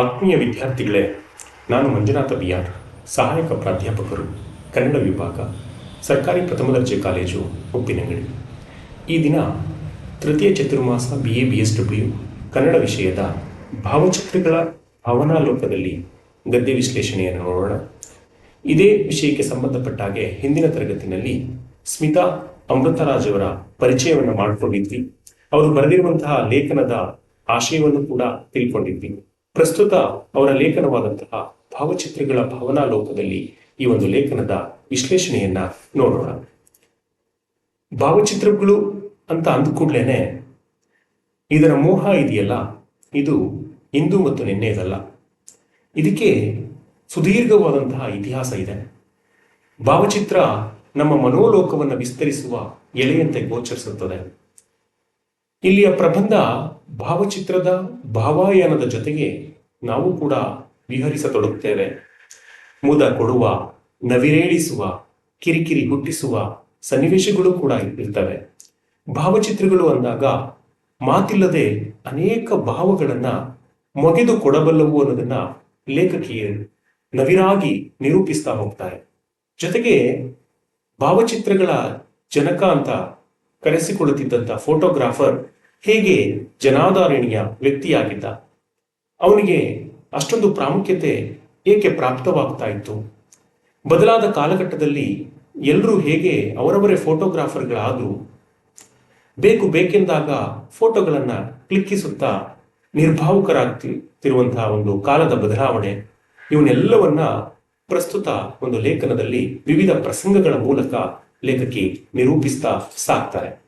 ಆತ್ಮೀಯ ವಿದ್ಯಾರ್ಥಿಗಳೇ, ನಾನು ಮಂಜುನಾಥ ಬಿ ಆರ್ ಸಹಾಯಕ ಪ್ರಾಧ್ಯಾಪಕರು, ಕನ್ನಡ ವಿಭಾಗ, ಸರ್ಕಾರಿ ಪ್ರಥಮ ದರ್ಜೆ ಕಾಲೇಜು, ಉಪ್ಪಿನಂಗಡಿ. ಈ ದಿನ ತೃತೀಯ Chaturmasa B A B S W Kannada ವಿಷಯದ ಭಾವಚಿತ್ರಗಳ ಭಾವನಾಲೋಕದಲ್ಲಿ ಗದ್ಯ ವಿಶ್ಲೇಷಣೆಯನ್ನು ನೋಡೋಣ. ಇದೇ ವಿಷಯಕ್ಕೆ ಸಂಬಂಧಪಟ್ಟ ಹಾಗೆ ಹಿಂದಿನ ತರಗತಿನಲ್ಲಿ ಸ್ಮಿತಾ ಅಮೃತರಾಜ್ ಅವರ ಪರಿಚಯವನ್ನು ಮಾಡಿಕೊಂಡಿದ್ವಿ. ಅವರು ಬರೆದಿರುವಂತಹ ಲೇಖನದ ಆಶಯವನ್ನು ಕೂಡ ತಿಳ್ಕೊಂಡಿದ್ವಿ. ಪ್ರಸ್ತುತ ಅವರ ಲೇಖನವಾದಂತಹ ಭಾವಚಿತ್ರಗಳ ಭಾವನಾ ಲೋಕದಲ್ಲಿ ಈ ಒಂದು ಲೇಖನದ ವಿಶ್ಲೇಷಣೆಯನ್ನ ನೋಡೋಣ. ಭಾವಚಿತ್ರಗಳು ಅಂತ ಅಂದ್ಕೂಡ್ಲೇನೆ ಇದರ ಮೋಹ ಇದೆಯಲ್ಲ? ಇದು ಇಂದು ಮತ್ತು ನಿನ್ನೆದಲ್ಲ. ಇದಕ್ಕೆ ಸುದೀರ್ಘವಾದಂತಹ ಇತಿಹಾಸ ಇದೆ. ಭಾವಚಿತ್ರ ನಮ್ಮ ಮನೋಲೋಕವನ್ನು ವಿಸ್ತರಿಸುವ ಎಳೆಯಂತೆ ಗೋಚರಿಸುತ್ತದೆ. ಇಲ್ಲಿಯ ಪ್ರಬಂಧ ಭಾವಚಿತ್ರದ ಭಾವಾಯನದ ಜೊತೆಗೆ ನಾವು ಕೂಡ ವಿಹರಿಸತೊಡಗುತ್ತೇವೆ. ಮುದ ಕೊಡುವ, ನವಿರೇಳಿಸುವ, ಕಿರಿಕಿರಿ ಹುಟ್ಟಿಸುವ ಸನ್ನಿವೇಶಗಳು ಕೂಡ ಇರ್ತವೆ. ಭಾವಚಿತ್ರಗಳು ಅಂದಾಗ ಮಾತಿಲ್ಲದೆ ಅನೇಕ ಭಾವಗಳನ್ನ ಮೊಗೆದು ಕೊಡಬಲ್ಲವು ಅನ್ನೋದನ್ನ ಲೇಖಕಿಯರು ನವಿರಾಗಿ ನಿರೂಪಿಸ್ತಾ ಹೋಗ್ತಾರೆ. ಜೊತೆಗೆ ಭಾವಚಿತ್ರಗಳ ಜನಕ ಅಂತ ಕರೆಸಿಕೊಳ್ಳುತ್ತಿದ್ದಂತ ಫೋಟೋಗ್ರಾಫರ್ ಹೇಗೆ ಜನಾಧಾರಣೀಯ ವ್ಯಕ್ತಿಯಾಗಿದ್ದ? ಅವನಿಗೆ ಅಷ್ಟೊಂದು ಪ್ರಾಮುಖ್ಯತೆ ಏಕೆ ಪ್ರಾಪ್ತವಾಗ್ತಾ ಇತ್ತು? ಬದಲಾದ ಕಾಲಘಟ್ಟದಲ್ಲಿ ಎಲ್ಲರೂ ಹೇಗೆ ಅವರವರೇ ಫೋಟೋಗ್ರಾಫರ್ಗಳಾದ್ರು ಬೇಕು ಬೇಕೆಂದಾಗ ಫೋಟೋಗಳನ್ನು ಕ್ಲಿಕ್ಕಿಸುತ್ತಾ ನಿರ್ಭಾವುಕರಾಗ್ತಿರುವಂತಹ ಒಂದು ಕಾಲದ ಬದಲಾವಣೆ. ಇವನ್ನೆಲ್ಲವನ್ನ ಪ್ರಸ್ತುತ ಒಂದು ಲೇಖನದಲ್ಲಿ ವಿವಿಧ ಪ್ರಸಂಗಗಳ ಮೂಲಕ ಲೇಖಕಿ ನಿರೂಪಿಸ್ತಾ ಸಾಕ್ತಾರೆ.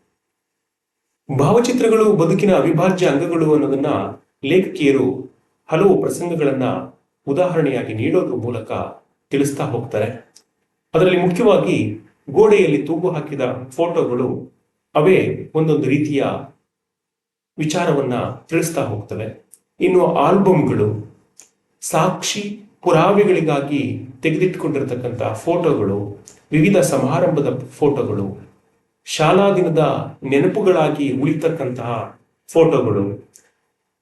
ಭಾವಚಿತ್ರಗಳು, ಬದುಕಿನ ಅವಿಭಾಜ್ಯ ಅಂಗಗಳು ಅನ್ನೋದನ್ನ ಲೇಖಕಿಯರು ಹಲವು ಪ್ರಸಂಗಗಳನ್ನ ಉದಾಹರಣೆಯಾಗಿ ನೀಡೋದ್ರ ಮೂಲಕ ತಿಳಿಸ್ತಾ ಹೋಗ್ತಾರೆ. ಅದರಲ್ಲಿ ಮುಖ್ಯವಾಗಿ ಗೋಡೆಯಲ್ಲಿ ತೂಗು ಹಾಕಿದ ಫೋಟೋಗಳು ಅವೇ ಒಂದೊಂದು ರೀತಿಯ ವಿಚಾರವನ್ನ ತಿಳಿಸ್ತಾ ಹೋಗ್ತವೆ. ಇನ್ನು ಆಲ್ಬಮ್ಗಳು ಸಾಕ್ಷಿ ಪುರಾವೆಗಳಿಗಾಗಿ ತೆಗೆದಿಟ್ಟುಕೊಂಡಿರ್ತಕ್ಕಂಥ ಫೋಟೋಗಳು ವಿವಿಧ ಸಮಾರಂಭದ ಫೋಟೋಗಳು, ಶಾಲಾ ದಿನದ ನೆನಪುಗಳಾಗಿ ಉಳಿತಕ್ಕಂತಹ ಫೋಟೋಗಳು.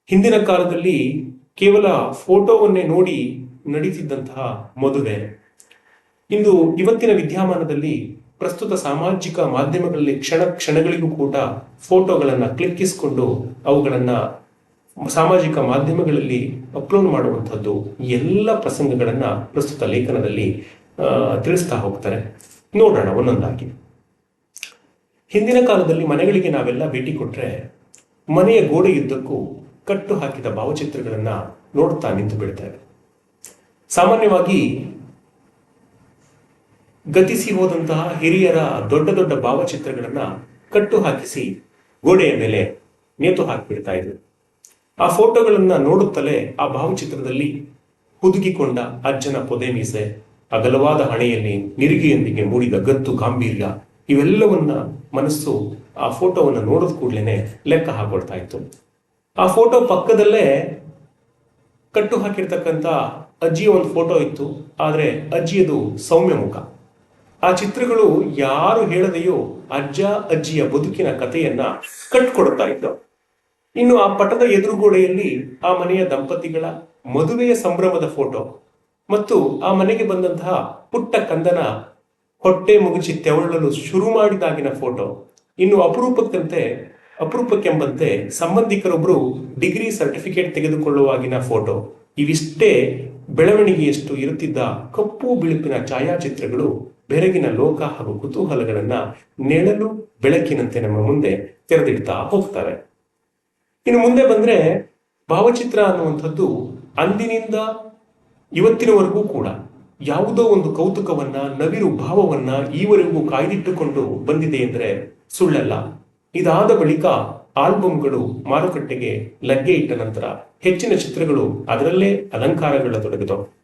ಹಿಂದಿನ ಕಾಲದಲ್ಲಿ ಕೇವಲ ಫೋಟೋವನ್ನೇ ನೋಡಿ ನಡೀತಿದ್ದಂತಹ ಮದುವೆ. ಇಂದು ಇವತ್ತಿನ ವಿದ್ಯಮಾನದಲ್ಲಿ ಪ್ರಸ್ತುತ ಸಾಮಾಜಿಕ ಮಾಧ್ಯಮಗಳಲ್ಲಿ ಕ್ಷಣ ಕ್ಷಣಗಳಿಗೂ ಕೂಡ ಫೋಟೋಗಳನ್ನು ಕ್ಲಿಕ್ಕಿಸಿಕೊಂಡು ಅವುಗಳನ್ನು ಸಾಮಾಜಿಕ ಮಾಧ್ಯಮಗಳಲ್ಲಿ ಅಪ್ಲೋಡ್ ಮಾಡುವಂಥದ್ದು ಎಲ್ಲ ಪ್ರಸಂಗಗಳನ್ನು ಪ್ರಸ್ತುತ ಲೇಖನದಲ್ಲಿ ತಿಳಿಸ್ತಾ ಹೋಗ್ತಾರೆ. ನೋಡೋಣ ಒಂದೊಂದಾಗಿ. ಹಿಂದಿನ ಕಾಲದಲ್ಲಿ ಮನೆಗಳಿಗೆ ನಾವೆಲ್ಲ ಭೇಟಿ ಕೊಟ್ಟರೆ ಮನೆಯ ಗೋಡೆಯುದ್ದಕ್ಕೂ ಕಟ್ಟು ಹಾಕಿದ ಭಾವಚಿತ್ರಗಳನ್ನು ನೋಡ್ತಾ ನಿಂತು ಬಿಡ್ತೇವೆ. ಸಾಮಾನ್ಯವಾಗಿ ಗತಿಸಿ ಹೋದಂತಹ ಹಿರಿಯರ ದೊಡ್ಡ ದೊಡ್ಡ ಭಾವಚಿತ್ರಗಳನ್ನ ಕಟ್ಟು ಹಾಕಿಸಿ ಗೋಡೆಯ ಮೇಲೆ ನೇತು ಹಾಕಿಬಿಡ್ತಾ ಇದ್ರು ಆ ಫೋಟೋಗಳನ್ನ ನೋಡುತ್ತಲೇ ಆ ಭಾವಚಿತ್ರದಲ್ಲಿ ಹುದುಗಿಕೊಂಡ ಅಜ್ಜನ ಪೊದೆ ಮೀಸೆ ಅಗಲವಾದ ಹಣೆಯಲ್ಲಿ ನಿರಿಗೆಯೊಂದಿಗೆ ಮೂಡಿದ ಗತ್ತು ಗಾಂಭೀರ್ಯ, ಇವೆಲ್ಲವನ್ನ ಮನಸ್ಸು ಆ ಫೋಟೋವನ್ನು ನೋಡಿದ ಕೂಡಲೇ ಲೆಕ್ಕ ಹಾಕೊಳ್ತಾ ಇತ್ತು. ಆ ಫೋಟೋ ಪಕ್ಕದಲ್ಲೇ ಕಟ್ಟು ಹಾಕಿರ್ತಕ್ಕಂಥ ಅಜ್ಜಿಯ ಒಂದು ಫೋಟೋ ಇತ್ತು, ಆದರೆ ಅಜ್ಜಿಯದು ಸೌಮ್ಯ ಮುಖ. ಆ ಚಿತ್ರಗಳು ಯಾರು ಹೇಳದೆಯೋ ಅಜ್ಜ, ಅಜ್ಜಿಯ ಬದುಕಿನ ಕಥೆಯನ್ನ ಕಟ್ಕೊಡ್ತಾ ಇದ್ದವು. ಇನ್ನು ಆ ಪಟದ ಎದುರುಗೋಡೆಯಲ್ಲಿ ಆ ಮನೆಯ ದಂಪತಿಗಳ ಮದುವೆಯ ಸಂಭ್ರಮದ ಫೋಟೋ ಮತ್ತು ಆ ಮನೆಗೆ ಬಂದಂತಹ ಪುಟ್ಟ ಕಂದನ ಹೊಟ್ಟೆ ಮುಗುಚಿ ತೆವಳಲು ಶುರು ಮಾಡಿದಾಗಿನ ಫೋಟೋ ಇನ್ನು ಅಪರೂಪಕ್ಕಂತೆ, ಅಪರೂಪಕ್ಕೆಂಬಂತೆ ಸಂಬಂಧಿಕರೊಬ್ಬರು ಡಿಗ್ರಿ ಸರ್ಟಿಫಿಕೇಟ್ ತೆಗೆದುಕೊಳ್ಳುವಾಗಿನ ಫೋಟೋ ಇವಿಷ್ಟೇ ಬೆಳವಣಿಗೆಯಷ್ಟು ಇರುತ್ತಿದ್ದ ಕಪ್ಪು ಬಿಳುಪಿನ ಛಾಯಾಚಿತ್ರಗಳು ಬೆರಗಿನ ಲೋಕ ಹಾಗೂ ಕುತೂಹಲಗಳನ್ನ ನೆಳಲು ಬೆಳಕಿನಂತೆ ನಮ್ಮ ಮುಂದೆ ತೆರೆದಿಡ್ತಾ ಹೋಗ್ತಾರೆ ಇನ್ನು ಮುಂದೆ ಬಂದ್ರೆ ಭಾವಚಿತ್ರ ಅನ್ನುವಂಥದ್ದು ಅಂದಿನಿಂದ ಇವತ್ತಿನವರೆಗೂ ಕೂಡ ಯಾವುದೋ ಒಂದು ಕೌತುಕವನ್ನ, ನವಿರು ಭಾವವನ್ನ ಈವರೆಗೂ ಕಾಯ್ದಿಟ್ಟುಕೊಂಡು ಬಂದಿದೆ ಎಂದರೆ ಸುಳ್ಳಲ್ಲ. ಇದಾದ ಬಳಿಕ ಆಲ್ಬಮ್ಗಳು ಮಾರುಕಟ್ಟೆಗೆ ಲಗ್ಗೆ ಇಟ್ಟ ನಂತರ ಹೆಚ್ಚಿನ ಚಿತ್ರಗಳು ಅದರಲ್ಲೇ ಅಲಂಕಾರಗಳ ತೊಡಗಿದವು.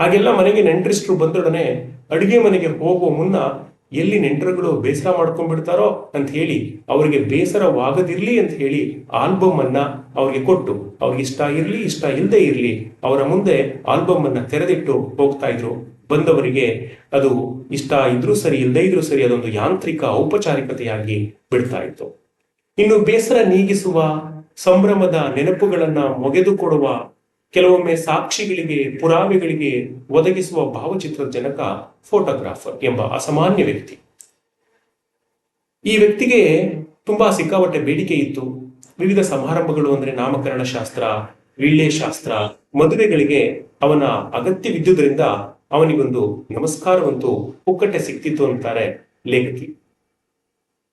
ಹಾಗೆಲ್ಲ ಮನೆಗೆ ನೆಂಟರಿಷ್ಟರು ಬಂದೊಡನೆ ಅಡುಗೆ ಮನೆಗೆ ಹೋಗುವ ಮುನ್ನ ಎಲ್ಲಿ ನೆಂಟರುಗಳು ಬೇಸರ ಮಾಡ್ಕೊಂಡ್ಬಿಡ್ತಾರೋ ಅಂತ ಹೇಳಿ ಅವರಿಗೆ ಬೇಸರವಾಗದಿರ್ಲಿ ಅಂತ ಹೇಳಿ ಆಲ್ಬಮ್ ಅನ್ನ ಅವ್ರಿಗೆ ಕೊಟ್ಟು, ಅವ್ರಿಗೆ ಇಷ್ಟ ಇರಲಿ, ಇಷ್ಟ ಇಲ್ಲದೆ ಇರಲಿ, ಅವರ ಮುಂದೆ ಆಲ್ಬಮ್ ಅನ್ನ ತೆರೆದಿಟ್ಟು ಹೋಗ್ತಾ ಇದ್ರು. ಬಂದವರಿಗೆ ಅದು ಇಷ್ಟ ಇದ್ರೂ ಸರಿ ಇಲ್ಲದೆ ಇದ್ರೂ ಸರಿ ಅದೊಂದು ಯಾಂತ್ರಿಕ ಔಪಚಾರಿಕತೆಯಾಗಿ ಬಿಡ್ತಾ ಇತ್ತು. ಇನ್ನು ಬೇಸರ ನೀಗಿಸುವ, ಸಂಭ್ರಮದ ನೆನಪುಗಳನ್ನ ಮೊಗೆದು ಕೊಡುವ ಕೆಲವೊಮ್ಮೆ ಸಾಕ್ಷಿಗಳಿಗೆ, ಪುರಾವೆಗಳಿಗೆ ಒದಗಿಸುವ ಭಾವಚಿತ್ರ ಜನಕ ಫೋಟೋಗ್ರಾಫರ್ ಎಂಬ ಅಸಾಮಾನ್ಯ ವ್ಯಕ್ತಿ. ಈ ವ್ಯಕ್ತಿಗೆ ತುಂಬಾ ಸಿಕ್ಕಾಪಟ್ಟೆ ಬೇಡಿಕೆ ಇತ್ತು. ವಿವಿಧ ಸಮಾರಂಭಗಳು ಅಂದ್ರೆ ನಾಮಕರಣ ಶಾಸ್ತ್ರ ಶಾಸ್ತ್ರ, ಮದುವೆಗಳಿಗೆ ಅವನ ಅಗತ್ಯವಿದ್ದುದರಿಂದ ಅವನಿಗೊಂದು ನಮಸ್ಕಾರವಂತೂ ಪುಕ್ಕಟ್ಟೆ ಸಿಕ್ತಿತ್ತು ಅಂತಾರೆ ಲೇಖಕಿ.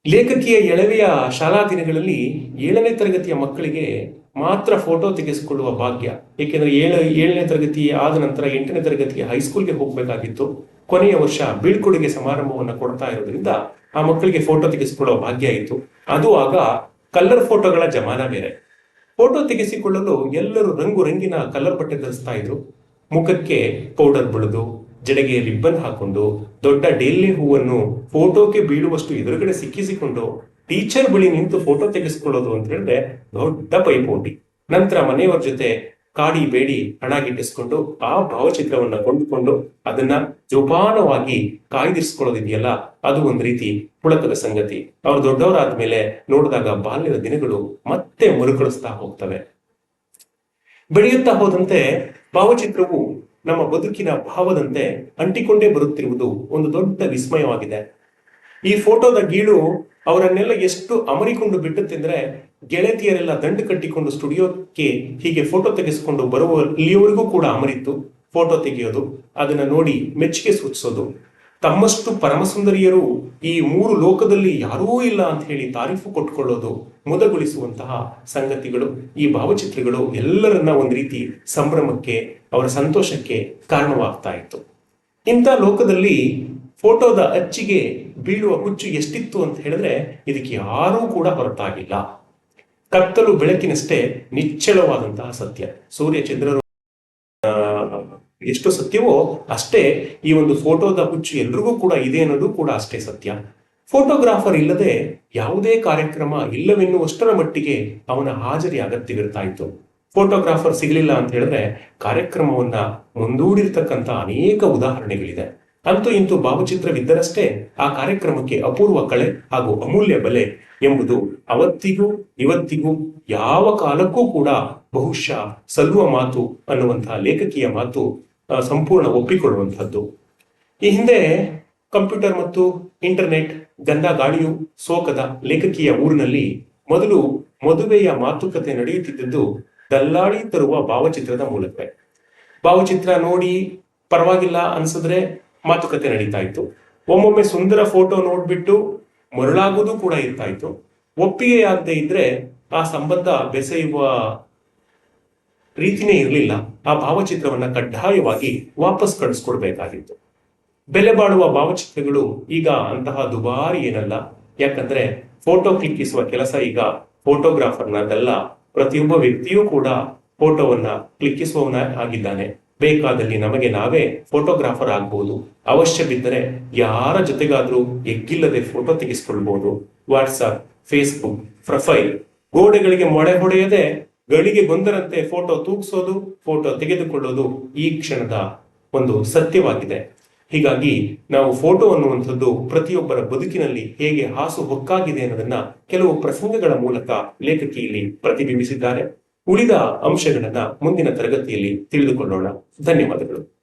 ಲೇಖಕಿಯ ಎಳವೆಯ ಶಾಲಾ ದಿನಗಳಲ್ಲಿ ಏಳನೇ ತರಗತಿಯ ಮಕ್ಕಳಿಗೆ ಮಾತ್ರ ಫೋಟೋ ತೆಗೆಸಿಕೊಳ್ಳುವ ಭಾಗ್ಯ. ಏಕೆಂದರೆ ಏಳು, ಏಳನೇ ತರಗತಿ ಆದ ನಂತರ ಎಂಟನೇ ತರಗತಿಗೆ ಹೈಸ್ಕೂಲ್ಗೆ ಹೋಗಬೇಕಾಗಿತ್ತು. ಕೊನೆಯ ವರ್ಷ ಬೀಳ್ಕೊಡುಗೆ ಸಮಾರಂಭವನ್ನು ಕೊಡ್ತಾ ಇರೋದ್ರಿಂದ ಆ ಮಕ್ಕಳಿಗೆ ಫೋಟೋ ತೆಗೆಸಿಕೊಳ್ಳುವ ಭಾಗ್ಯ ಇತ್ತು. ಅದು ಆಗ ಕಲರ್ ಫೋಟೋಗಳ ಜಮಾನ ಬೇರೆ. ಫೋಟೋ ತೆಗೆಸಿಕೊಳ್ಳಲು ಎಲ್ಲರೂ ರಂಗು ರಂಗಿನ ಕಲ್ಲರ್ ಬಟ್ಟೆ ಧರಿಸ್ತಾ ಇದ್ರು. ಮುಖಕ್ಕೆ ಪೌಡರ್ ಬಳಿದು, ಜಡೆಗೆ ರಿಬ್ಬನ್ ಹಾಕೊಂಡು, ದೊಡ್ಡ ಡೇಲಿ ಹೂವನ್ನು ಫೋಟೋಗೆ ಬೀಳುವಷ್ಟು ಎದುರುಗಡೆ ಸಿಕ್ಕಿಸಿಕೊಂಡು ಟೀಚರ್ ಬಳಿ ನಿಂತು ಫೋಟೋ ತೆಗೆಸ್ಕೊಳ್ಳೋದು ಅಂತ ಹೇಳಿದ್ರೆ ದೊಡ್ಡ ಪೈಪೋಟಿ. ನಂತರ ಮನೆಯವರ ಜೊತೆ ಕಾಡಿ ಬೇಡಿ ಹಣ ಗಿಟ್ಟಿಸ್ಕೊಂಡು ಆ ಭಾವಚಿತ್ರವನ್ನ ಕೊಂಡುಕೊಂಡು ಅದನ್ನ ಜೋಪಾನವಾಗಿ ಕಾಯ್ದಿರಿಸ್ಕೊಳ್ಳೋದಿದೆಯಲ್ಲ, ಅದು ಒಂದು ರೀತಿ ಪುಳಕದ ಸಂಗತಿ. ಅವ್ರು ದೊಡ್ಡವರಾದ್ಮೇಲೆ ನೋಡಿದಾಗ ಬಾಲ್ಯದ ದಿನಗಳು ಮತ್ತೆ ಮರುಕಳಿಸ್ತಾ ಹೋಗ್ತವೆ. ಬೆಳೆಯುತ್ತಾ ಹೋದಂತೆ ಭಾವಚಿತ್ರವು ನಮ್ಮ ಬದುಕಿನ ಭಾವದಂತೆ ಅಂಟಿಕೊಂಡೇ ಬರುತ್ತಿರುವುದು ಒಂದು ದೊಡ್ಡ ವಿಸ್ಮಯವಾಗಿದೆ. ಈ ಫೋಟೋದ ಗೀಳು ಅವರನ್ನೆಲ್ಲ ಎಷ್ಟು ಅಮರಿಕೊಂಡು ಬಿಟ್ಟುತ್ತೆಂದ್ರೆ ಗೆಳತಿಯರೆಲ್ಲ ದಂಡು ಕಟ್ಟಿಕೊಂಡು ಸ್ಟುಡಿಯೋಕ್ಕೆ ಹೀಗೆ ಫೋಟೋ ತೆಗೆಸಿಕೊಂಡು ಬರುವ ಇಲ್ಲಿಯವರೆಗೂ ಕೂಡ ಅಮರಿತ್ತು. ಫೋಟೋ ತೆಗೆಯೋದು, ಅದನ್ನ ನೋಡಿ ಮೆಚ್ಚುಗೆ ಸೂಚಿಸೋದು. ತಮ್ಮಷ್ಟು ಪರಮಸುಂದರಿಯರು ಈ ಮೂರು ಲೋಕದಲ್ಲಿ ಯಾರೂ ಇಲ್ಲ ಅಂತ ಹೇಳಿ ತಾರೀಫು ಕೊಟ್ಕೊಳ್ಳೋದು, ಮುದಗೊಳಿಸುವಂತಹ ಸಂಗತಿಗಳು, ಈ ಭಾವಚಿತ್ರಗಳು ಎಲ್ಲರನ್ನ ಒಂದು ರೀತಿ ಸಂಭ್ರಮಕ್ಕೆ, ಅವರ ಸಂತೋಷಕ್ಕೆ ಕಾರಣವಾಗ್ತಾ ಇತ್ತು. ಇಂಥ ಲೋಕದಲ್ಲಿ ಫೋಟೋದ ಅಚ್ಚಿಗೆ ಬೀಳುವ ಹುಚ್ಚು ಎಷ್ಟಿತ್ತು ಅಂತ ಹೇಳಿದ್ರೆ ಇದಕ್ಕೆ ಯಾರೂ ಕೂಡ ಹೊರತಾಗಿಲ್ಲ. ಕತ್ತಲು ಬೆಳಕಿನಷ್ಟೇ ನಿಚ್ಚಳವಾದಂತಹ ಸತ್ಯ. ಸೂರ್ಯ ಚಂದ್ರರು ಎಷ್ಟು ಸತ್ಯವೋ ಅಷ್ಟೇ ಈ ಒಂದು ಫೋಟೋದ ಹುಚ್ಚು ಎಲ್ರಿಗೂ ಕೂಡ ಇದೆ ಅನ್ನೋದು ಕೂಡ ಅಷ್ಟೇ ಸತ್ಯ. ಫೋಟೋಗ್ರಾಫರ್ ಇಲ್ಲದೆ ಯಾವುದೇ ಕಾರ್ಯಕ್ರಮ ಇಲ್ಲವೆನ್ನುವಷ್ಟರ ಮಟ್ಟಿಗೆ ಅವನ ಹಾಜರಿ ಅಗತ್ಯವಿರ್ತಾ ಇತ್ತು. ಫೋಟೋಗ್ರಾಫರ್ ಸಿಗಲಿಲ್ಲ ಅಂತ ಹೇಳಿದ್ರೆ ಕಾರ್ಯಕ್ರಮವನ್ನ ಮುಂದೂಡಿರ್ತಕ್ಕಂಥ ಅನೇಕ ಉದಾಹರಣೆಗಳಿದೆ. ಅಂತೂ ಇಂತೂ ಭಾವಚಿತ್ರವಿದ್ದರಷ್ಟೇ ಆ ಕಾರ್ಯಕ್ರಮಕ್ಕೆ ಅಪೂರ್ವ ಕಳೆ ಹಾಗೂ ಅಮೂಲ್ಯ ಬಲೆ ಎಂಬುದು ಅವತ್ತಿಗೂ ಇವತ್ತಿಗೂ ಯಾವ ಕಾಲಕ್ಕೂ ಕೂಡ ಬಹುಶಃ ಸಲ್ಲುವ ಮಾತು ಅನ್ನುವಂತಹ ಲೇಖಕಿಯ ಮಾತು ಸಂಪೂರ್ಣ ಒಪ್ಪಿಕೊಳ್ಳುವಂಥದ್ದು. ಈ ಹಿಂದೆ ಕಂಪ್ಯೂಟರ್ ಮತ್ತು ಇಂಟರ್ನೆಟ್ ಗಂಧ ಗಾಳಿಯು ಸೋಕದ ಲೇಖಕಿಯ ಊರಿನಲ್ಲಿ ಮೊದಲು ಮದುವೆಯ ಮಾತುಕತೆ ನಡೆಯುತ್ತಿದ್ದದ್ದು ದಲ್ಲಾಳಿ ತರುವ ಭಾವಚಿತ್ರದ ಮೂಲಕ. ಭಾವಚಿತ್ರ ನೋಡಿ ಪರವಾಗಿಲ್ಲ ಅನ್ಸಿದ್ರೆ ಮಾತುಕತೆ ನಡೀತಾ ಇತ್ತು. ಒಮ್ಮೊಮ್ಮೆ ಸುಂದರ ಫೋಟೋ ನೋಡ್ಬಿಟ್ಟು ಮರಳಾಗೋದು ಕೂಡ ಇರ್ತಾ ಇತ್ತು. ಒಪ್ಪಿಗೆ ಆಗದೆ ಇದ್ರೆ ಆ ಸಂಬಂಧ ಬೆಸೆಯುವ ರೀತಿನೇ ಇರಲಿಲ್ಲ. ಆ ಭಾವಚಿತ್ರವನ್ನ ಕಡ್ಡಾಯವಾಗಿ ವಾಪಸ್ ಕಳಿಸ್ಕೊಡ್ಬೇಕಾಗಿತ್ತು. ಬೆಲೆ ಬಾಳುವ ಭಾವಚಿತ್ರಗಳು ಈಗ ಅಂತಹ ದುಬಾರಿ ಏನಲ್ಲ. ಯಾಕಂದ್ರೆ ಫೋಟೋ ಕ್ಲಿಕ್ಕಿಸುವ ಕೆಲಸ ಈಗ ಫೋಟೋಗ್ರಾಫರ್ನದಲ್ಲ ಪ್ರತಿಯೊಬ್ಬ ವ್ಯಕ್ತಿಯೂ ಕೂಡ ಫೋಟೋವನ್ನ ಕ್ಲಿಕ್ಕಿಸುವವನ ಆಗಿದ್ದಾನೆ. ಬೇಕಾದಲ್ಲಿ ನಮಗೆ ನಾವೇ ಫೋಟೋಗ್ರಾಫರ್ ಆಗ್ಬಹುದು ಅವಶ್ಯ ಬಿದ್ದರೆ ಯಾರ ಜೊತೆಗಾದ್ರೂ ಎಗ್ಗಿಲ್ಲದೆ ಫೋಟೋ ತೆಗೆಸ್ಕೊಳ್ಬಹುದು ವಾಟ್ಸಪ್, ಫೇಸ್ಬುಕ್, ಪ್ರೊಫೈಲ್ ಗೋಡೆಗಳಿಗೆ ಮೊಳೆ ಹೊಡೆಯದೆ ಗಳಿಗೆ ಗೊಂದರಂತೆ ಫೋಟೋ ತೂಗಿಸೋದು, ಫೋಟೋ ತೆಗೆದುಕೊಳ್ಳೋದು ಈ ಕ್ಷಣದ ಒಂದು ಸತ್ಯವಾಗಿದೆ. ಹೀಗಾಗಿ ನಾವು ಫೋಟೋ ಅನ್ನುವಂಥದ್ದು ಪ್ರತಿಯೊಬ್ಬರ ಬದುಕಿನಲ್ಲಿ ಹೇಗೆ ಹಾಸು ಹೊಕ್ಕಾಗಿದೆ ಅನ್ನೋದನ್ನ ಕೆಲವು ಪ್ರಸಂಗಗಳ ಮೂಲಕ ಲೇಖಕಿ ಇಲ್ಲಿ ಪ್ರತಿಬಿಂಬಿಸಿದ್ದಾರೆ. ಉಳಿದ ಅಂಶಗಳನ್ನ ಮುಂದಿನ ತರಗತಿಯಲ್ಲಿ ತಿಳಿದುಕೊಳ್ಳೋಣ. ಧನ್ಯವಾದಗಳು.